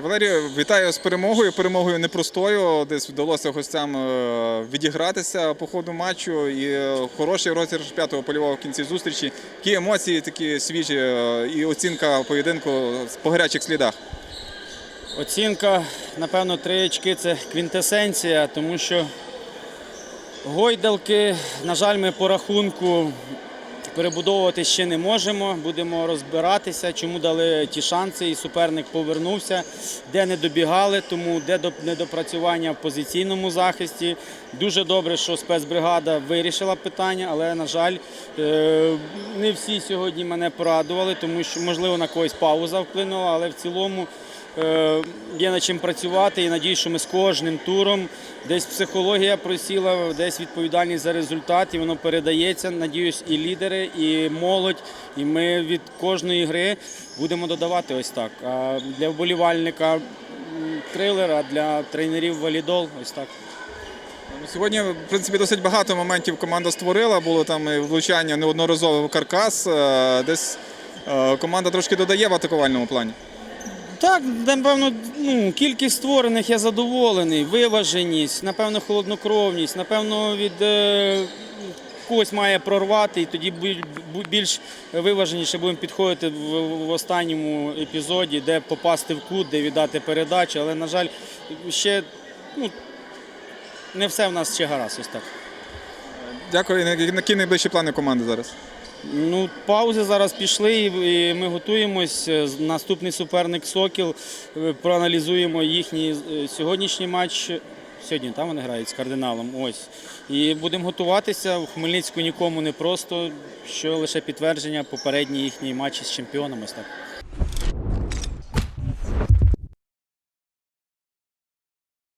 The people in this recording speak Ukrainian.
Валерію, вітаю з перемогою. Перемогою непростою. Десь вдалося гостям е, відігратися по ходу матчу. І е, хороший розіграш п'ятого польового в кінці зустрічі. Які емоції такі свіжі е, і оцінка поєдинку по гарячих слідах. Оцінка, напевно, три очки це квінтесенція, тому що гойдалки, на жаль, ми по рахунку перебудовувати ще не можемо. Будемо розбиратися, чому дали ті шанси, і суперник повернувся, де не добігали, тому де до- недопрацювання в позиційному захисті. Дуже добре, що спецбригада вирішила питання, але, на жаль, е, не всі сьогодні мене порадували, тому що, можливо, на когось пауза вплинула, але в цілому. Е, Є над чим працювати і надію, що ми з кожним туром десь психологія просіла, десь відповідальність за результат, і воно передається. Надіюсь, і лідери, і молодь. І ми від кожної гри будемо додавати ось так. А для вболівальника трилер, а для тренерів валідол ось так. Ну, Сьогодні, в принципі, досить багато моментів команда створила. Було там влучання неодноразове в каркас. Е, Десь е, команда трошки додає в атакувальному плані. Так, напевно, ну, кількість створених я задоволений, виваженість, напевно, холоднокровність, напевно, від е, когось має прорвати, і тоді більш виваженіше будемо підходити в, в останньому епізоді, де попасти в кут, де віддати передачу. Але, на жаль, ще ну, не все в нас ще гаразд. Ось так. Дякую. Які найближчі плани команди зараз? Ну, паузи зараз пішли, і ми готуємось. Е, Наступний суперник Сокіл. Е, Проаналізуємо їхній е, сьогоднішній матч. Сьогодні там вони грають з кардиналом. Ось. І будемо готуватися. В Хмельницьку нікому не просто, що лише підтвердження попередній їхній матчі з чемпіоном. Ось так.